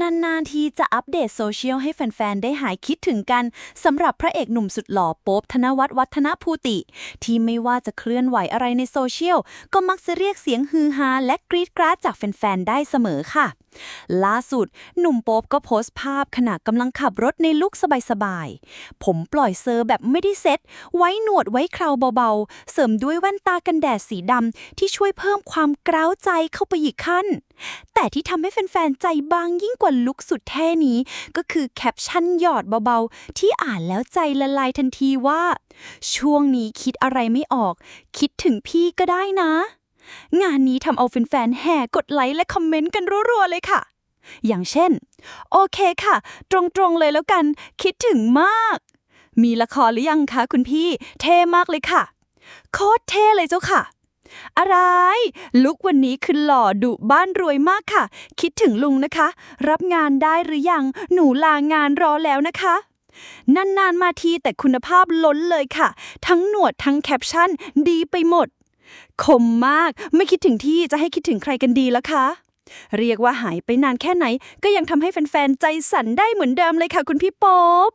นานๆทีจะอัปเดตโซเชียลให้แฟน ๆ ได้หายคิดถึงกันสำหรับพระเอกหนุ่มสุดหล่อโป๊บธนวัฒน์วัฒนภูติ ที่ไม่ว่าจะเคลื่อนไหวอะไรในโซเชียล ก็มักจะเรียกเสียงฮือฮาและกรี๊ดกราดจากแฟน ๆ ได้เสมอค่ะ ล่าสุด หนุ่มโป๊บก็โพสต์ภาพขณะกำลังขับรถในลุคสบายๆ ผมปล่อยเซอร์แบบไม่ได้เซ็ตไว้หนวดไว้เคราวเบาๆ เสริมด้วยแว่นตากันแดดสีดำที่ช่วยเพิ่มความกร้าวใจเข้าไปอีกขั้น แต่ที่ทำให้แฟนๆ ใจบางยิ่งกว่าลุคสุดเท่นี้ ก็คือแคปชั่นหยอดเบาๆ ที่อ่านแล้วใจละลายทันทีว่า ช่วงนี้คิดอะไรไม่ออก คิดถึงพี่ก็ได้นะ งานนี้ทำเอาแฟนๆแห่กดไลค์และคอมเมนต์กันรัวๆเลยค่ะ อย่างเช่น โอเคค่ะ ตรงๆเลยแล้วกัน คิดถึงมาก มีละครหรือยังคะคุณพี่ เท่มากเลยค่ะ โคตรเท่เลยเจ้าค่ะ อะไร ลุกวันนี้คือหล่อดุบ้านรวยมากค่ะ คิดถึงลุงนะคะ รับงานได้หรือยัง หนูลางานรอแล้วนะคะนานๆมาทีแต่คุณภาพล้นเลยค่ะ ทั้งหนวดทั้งแคปชั่น ดีไปหมด คมมากไม่คิดถึงที่จะให้คิดถึงใครกันดีแล้วคะ เรียกว่าหายไปนานแค่ไหน ก็ยังทำให้แฟนๆ ใจสั่นได้เหมือนเดิมเลยค่ะคุณพี่ป๊บ